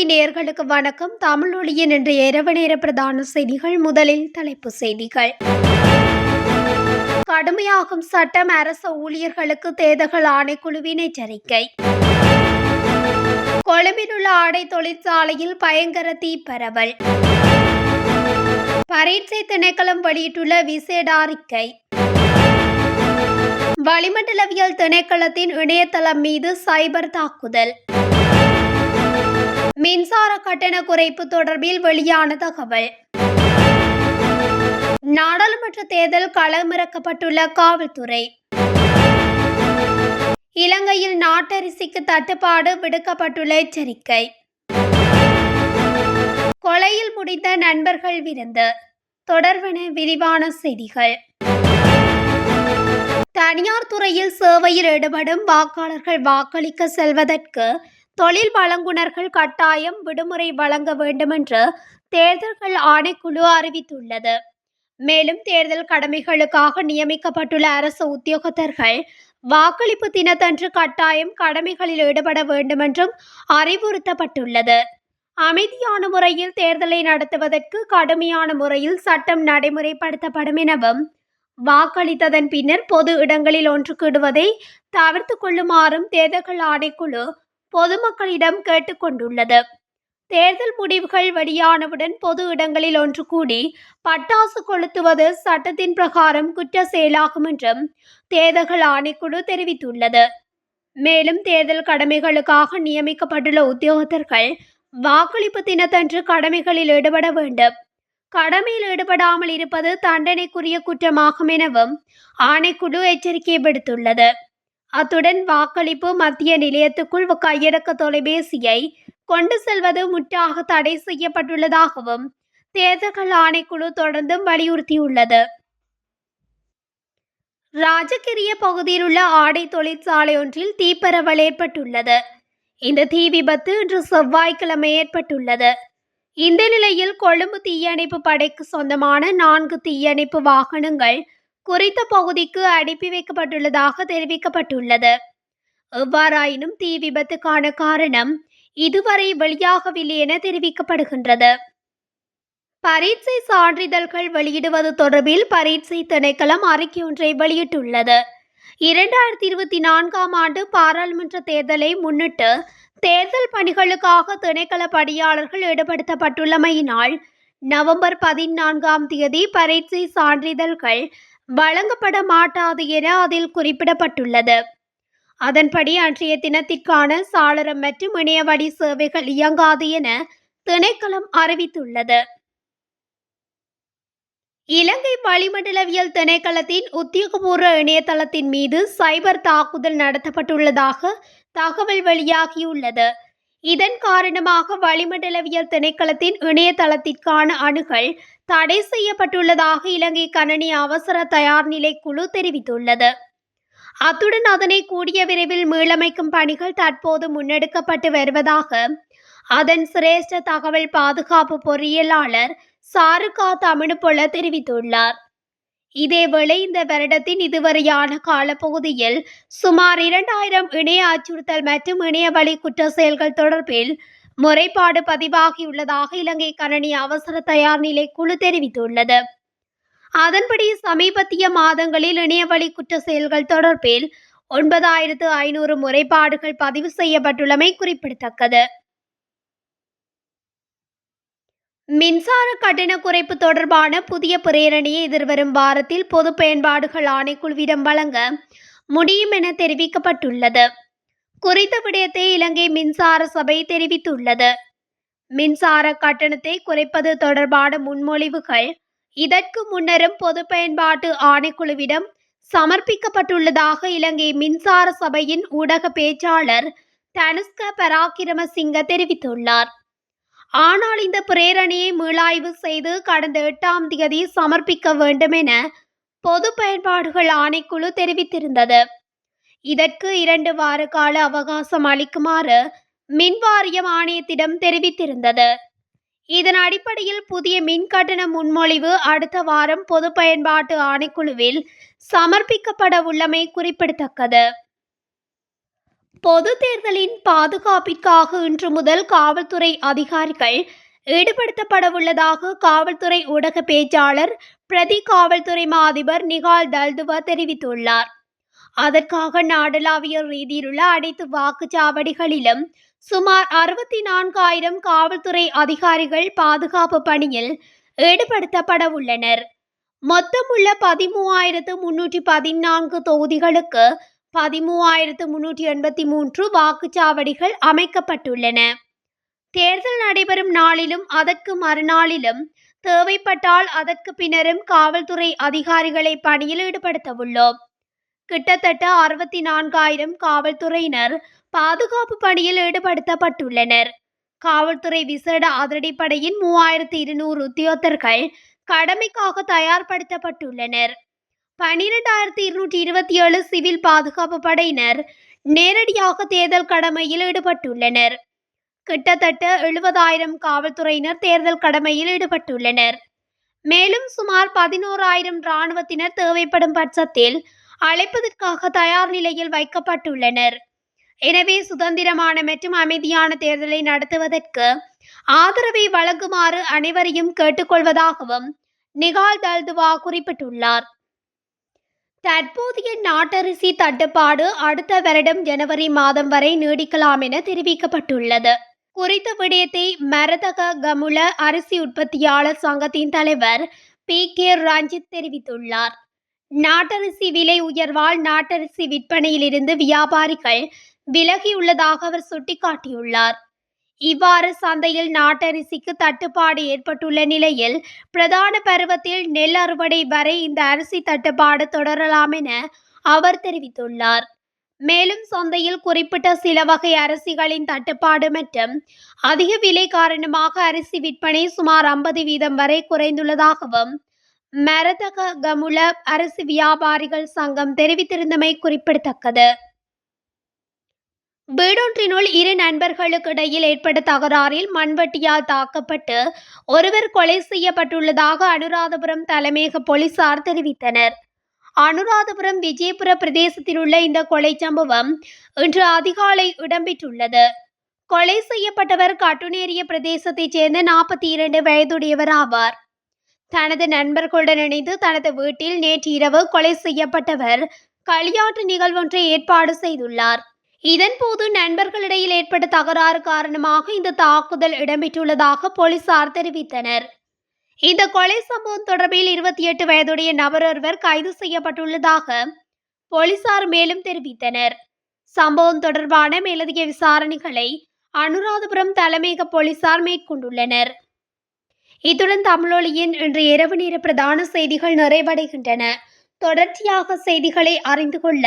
தமிழொலி நேயர்களுக்கு வணக்கம் தமிழொலியின் இன்றைய இரவு நேர பிரதான செய்திகள் முதலில் தலைப்பு செய்திகள். கடுமையாகும் சட்டம் அரசு ஊழியர்களுக்கு தேர்தல்கள் ஆணைக்குழுவின் எச்சரிக்கை. கொழும்பில் உள்ள ஆடை தொழிற்சாலையில் பயங்கர தீ பரவல் பரீட்சை திணைக்களம் வெளியிட்டுள்ள விசேட அறிக்கை. வளிமண்டலவியல் திணைக்களத்தின் இணையதளம் மீது சைபர் தாக்குதல். மின்சார கட்டண குறைப்பு தொடர்பில் வெளியான தகவல். நாடாளுமன்ற தேர்தல் களமிறக்கப்பட்டுள்ள காவல்துறை. இலங்கையில் நாட்டரிசிக்கு தட்டுப்பாடு விடுக்கப்பட்டுள்ள எச்சரிக்கை. கொலையில் முடிந்த நண்பர்கள் விருந்து. தொடர்பென விரிவான செய்திகள். தனியார் துறையில் சேவையில் ஈடுபடும் வாக்காளர்கள் வாக்களிக்க செல்வதற்கு தொழில் வழங்குனர்கள் கட்டாயம் விடுமுறை வழங்க வேண்டுமென்று தேர்தல்கள் ஆணைக்குழு அறிவித்துள்ளது. மேலும் தேர்தல் கடமைகளுக்காக நியமிக்கப்பட்டுள்ள அரசு உத்தியோகத்தர்கள் வாக்களிப்பு தினத்தன்று கட்டாயம் கடமைகளில் ஈடுபட வேண்டுமென்றும் அறிவுறுத்தப்பட்டுள்ளது. அமைதியான முறையில் தேர்தலை நடத்துவதற்கு கடுமையான முறையில் சட்டம் நடைமுறைப்படுத்தப்படும் எனவும் வாக்களித்ததன் பின்னர் பொது இடங்களில் ஒன்று கூடுவதை தவிர்த்து கொள்ளுமாறும் தேர்தல்கள் ஆணைக்குழு பொதுமக்களிடம் கேட்டுக்கொண்டுள்ளது. தேர்தல் முடிவுகள் வெளியானவுடன் பொது இடங்களில் ஒன்று கூடி பட்டாசு கொளுத்துவது சட்டத்தின் பிரகாரம் குற்ற செயலாகும் என்றும் தேர்தல்கள் ஆணைக்குழு தெரிவித்துள்ளது. மேலும் தேர்தல் கடமைகளுக்காக நியமிக்கப்பட்டுள்ள உத்தியோகத்தர்கள் வாக்களிப்பு தினத்தன்று கடமைகளில் ஈடுபட வேண்டும். கடமையில் ஈடுபடாமல் இருப்பது தண்டனைக்குரிய குற்றமாகும் எனவும் ஆணைக்குழு எச்சரிக்கை விடுத்துள்ளது. அத்துடன் வாக்களிப்பு மத்திய நிலையத்துக்குள் கையடக்க தொலைபேசியை கொண்டு செல்வது முற்றாக தடை செய்யப்பட்டுள்ளதாகவும் தேர்தல்கள் ஆணைக்குழு தொடர்ந்தும் வலியுறுத்தியுள்ளது. ராஜகிரிய பகுதியில் உள்ள ஆடை தொழிற்சாலை ஒன்றில் தீப்பரவல் ஏற்பட்டுள்ளது. இந்த தீ விபத்து இன்று செவ்வாய்க்கிழமை ஏற்பட்டுள்ளது. இந்த நிலையில் கொழும்பு தீயணைப்பு படைக்கு சொந்தமான நான்கு தீயணைப்பு வாகனங்கள் குறித்த பகுதிக்கு அனுப்பி வைக்கப்பட்டுள்ளதாக தெரிவிக்கப்பட்டுள்ளது. எவ்வாறாயினும் தீ விபத்துக்கான காரணம் இதுவரை வெளியாகவில்லை என தெரிவிக்கப்படுகின்றது. பரீட்சை சான்றிதழ்கள் வெளியிடுவது தொடர்பில் பரீட்சை திணைக்களம் அறிக்கை ஒன்றை வெளியிட்டுள்ளது. இரண்டாயிரத்தி இருபத்தி நான்காம் ஆண்டு பாராளுமன்ற தேர்தலை முன்னிட்டு தேர்தல் பணிகளுக்காக திணைக்கள பணியாளர்கள் ஈடுபடுத்தப்பட்டுள்ளமையினால் நவம்பர் பதினான்காம் தேதி பரீட்சை சான்றிதழ்கள் வழங்கப்பட மாட்டாது என அதில் குறிப்பிடப்பட்டுள்ளது. அதன்படி அன்றைய தினத்திற்கான சாளரம் மற்றும் இணையவழி சேவைகள் இயங்காது என திணைக்களம் அறிவித்துள்ளது. இலங்கை வளிமண்டலவியல் திணைக்களத்தின் உத்தியோகபூர்வ இணையதளத்தின் மீது சைபர் தாக்குதல் நடத்தப்பட்டுள்ளதாக தகவல் வெளியாகியுள்ளது. இதன் காரணமாக வளிமண்டலவியல் திணைக்களத்தின் இணையதளத்திற்கான அணுகல் தடை செய்யப்பட்டுள்ளதாக இலங்கை கணனி அவசர தயார் நிலை குழு தெரிவித்துள்ளது. அத்துடன் அதனை கூடிய விரைவில் மீளமைக்கும் பணிகள் தற்போது முன்னெடுக்கப்பட்டு வருவதாக அதன் சிரேஷ்ட தகவல் பாதுகாப்பு பொறியியலாளர் சாருகா தமிழ்பொல தெரிவித்துள்ளார். இதேவேளை இந்த வருடத்தின் இதுவரையான காலப்பகுதியில் சுமார் இரண்டாயிரம் இணைய அச்சுறுத்தல் மற்றும் இணைய வழி குற்ற செயல்கள் தொடர்பில் முறைப்பாடு பதிவாகியுள்ளதாக இலங்கை கணனி அவசர தயார்நிலை குழு தெரிவித்துள்ளது. அதன்படி சமீபத்திய மாதங்களில் இணையவழி குற்ற செயல்கள் தொடர்பில் ஒன்பதாயிரத்து ஐநூறு முறைப்பாடுகள் பதிவு செய்யப்பட்டுள்ளமை குறிப்பிடத்தக்கது. மின்சார கட்டண குறைப்பு தொடர்பான புதிய பிரேரணையை எதிர்வரும் வாரத்தில் பொது பயன்பாடுகள் ஆணைக்குழுவிடம் வழங்க முடியும் என தெரிவிக்கப்பட்டுள்ளது. குறித்த விடயத்தை இலங்கை மின்சார சபை தெரிவித்துள்ளது. மின்சார கட்டணத்தை குறைப்பது தொடர்பான முன்மொழிவுகள் இதற்கு முன்னரும் பொது பயன்பாட்டு ஆணைக்குழுவிடம் சமர்ப்பிக்கப்பட்டுள்ளதாக இலங்கை மின்சார சபையின் ஊடக பேச்சாளர் தனுஷ்க பராக்கிரமசிங்க தெரிவித்துள்ளார். ஆனால் இந்த பிரேரணையை மீளாய்வு செய்து கடந்த எட்டாம் தேதி சமர்ப்பிக்க வேண்டும் என பொது பயன்பாடுகள் ஆணைக்குழு தெரிவித்திருந்தது. இதற்கு இரண்டு வார கால அவகாசம் அளிக்குமாறு மின்வாரியம் ஆணையத்திடம் தெரிவித்திருந்தது. இதன் அடிப்படையில் புதிய மின் கட்டண முன்மொழிவு அடுத்த வாரம் பொது பயன்பாட்டு ஆணைக்குழுவில் சமர்ப்பிக்கப்பட உள்ளமை குறிப்பிடத்தக்கது. பொது தேர்தலின் பாதுகாப்பிற்காக இன்று முதல் காவல்துறை அதிகாரிகள் ஈடுபடுத்தப்படவுள்ளதாக காவல்துறை ஊடக பேச்சாளர் பிரதி காவல்துறை மா அதிபர் நிகால் தல்துவா தெரிவித்துள்ளார். அதற்காக நாடளாவிய ரீதியிலுள்ள அனைத்து வாக்குச்சாவடிகளிலும் சுமார் அறுபத்தி நான்காயிரம் காவல்துறை அதிகாரிகள் பாதுகாப்பு பணியில் ஈடுபடுத்தப்பட உள்ளனர் மொத்தமுள்ள பதிமூவாயிரத்து முன்னூற்றி பதினான்கு தொகுதிகளுக்கு பதிமூவாயிரத்து முன்னூற்றி எண்பத்தி மூன்று வாக்குச்சாவடிகள் அமைக்கப்பட்டுள்ளன. தேர்தல் நடைபெறும் நாளிலும் அதற்கு மறுநாளிலும் தேவைப்பட்டால் அதற்கு பின்னரும் காவல்துறை அதிகாரிகளை பணியில் ஈடுபடுத்த உள்ளோம். கிட்டத்தட்ட அறுபத்தி நான்காயிரம் காவல்துறையினர் பாதுகாப்பு பணியில் ஈடுபடுத்தப்பட்டுள்ளனர். காவல்துறை விசேட அதிரடிப்படையின் மூவாயிரத்து இருநூறு உத்தியோகத்தர்கள் கடமைக்காக தயார்படுத்தப்பட்டுள்ளனர். பனிரெண்டாயிரத்தி இருநூற்றி இருபத்தி ஏழு சிவில் பாதுகாப்பு படையினர் நேரடியாக தேர்தல் கடமையில் ஈடுபட்டுள்ளனர். கிட்டத்தட்ட எழுபதாயிரம் காவல்துறையினர் தேர்தல் கடமையில் ஈடுபட்டுள்ளனர். மேலும் சுமார் பதினோராயிரம் இராணுவத்தினர் தேவைப்படும் பட்சத்தில் அழைப்பதற்காக தயார் நிலையில் வைக்கப்பட்டுள்ளனர். எனவே சுதந்திரமான மற்றும் அமைதியான தேர்தலை நடத்துவதற்கு ஆதரவை வழங்குமாறு அனைவரையும் கேட்டுக்கொள்வதாகவும் நிகால் தல்துவா குறிப்பிட்டுள்ளார். தற்போதைய நாட்டரிசி தட்டுப்பாடு அடுத்த வருடம் ஜனவரி மாதம் வரை நீடிக்கலாம் என தெரிவிக்கப்பட்டுள்ளது. குறித்த விடயத்தை மரதக கமுல அரிசி உற்பத்தியாளர் சங்கத்தின் தலைவர் பி. கே. ரஞ்சித் தெரிவித்துள்ளார். நாட்டரிசி விலை உயர்வால் நாட்டரிசி விற்பனையிலிருந்து வியாபாரிகள் விலகியுள்ளதாக அவர் சுட்டிக்காட்டியுள்ளார். இவ்வாறு சந்தையில் நாட்டரிசிக்கு தட்டுப்பாடு ஏற்பட்டுள்ள நிலையில் பிரதான பருவத்தில் நெல் அறுவடை வரை இந்த அரிசி தட்டுப்பாடு தொடரலாம் என அவர் தெரிவித்துள்ளார். மேலும் சந்தையில் குறிப்பிட்ட சில வகை அரிசிகளின் தட்டுப்பாடு மற்றும் அதிக விலை காரணமாக அரிசி விற்பனை சுமார் ஐம்பது வீதம் வரை குறைந்துள்ளதாகவும் மரதக கமுல அரிசி வியாபாரிகள் சங்கம் தெரிவித்திருந்தமை குறிப்பிடத்தக்கது. வீடொன்றினுள் இரு நண்பர்களுக்கிடையில் ஏற்பட்ட தகராறில் மண்வெட்டியால் தாக்கப்பட்டு ஒருவர் கொலை செய்யப்பட்டுள்ளதாக அனுராதபுரம் தலைமையக போலீசார் தெரிவித்தனர். அனுராதபுரம் விஜயபுர பிரதேசத்தில் உள்ள இந்த கொலை சம்பவம் இன்று அதிகாலை இடம்பெற்றுள்ளது. கொலை செய்யப்பட்டவர் கட்டுநேரிய பிரதேசத்தைச் சேர்ந்த நாற்பத்தி இரண்டு வயதுடையவர் ஆவார். தனது நண்பர்களுடன் இணைந்து தனது வீட்டில் நேற்று இரவு கொலை செய்யப்பட்டவர் களியாட்டு நிகழ்வொன்றை ஏற்பாடு செய்துள்ளார். இதன்போது நண்பர்களிடையில் ஏற்பட்ட தகராறு காரணமாக இந்த தாக்குதல் இடம்பெற்றுள்ளதாக போலீசார் தெரிவித்தனர். இந்த கொலை சம்பவம் தொடர்பில் இருபத்தி எட்டு வயதுடைய நபர் ஒருவர் கைது செய்யப்பட்டுள்ளதாக போலீசார் மேலும் தெரிவித்தனர். சம்பவம் தொடர்பான மேலதிக விசாரணைகளை அனுராதபுரம் தலைமையக போலீசார் மேற்கொண்டுள்ளனர். இத்துடன் தமிழொலியின் இன்று இரவு நேர பிரதான செய்திகள் நிறைவடைகின்றன. தொடர்ச்சியாக செய்திகளை அறிந்து கொள்ள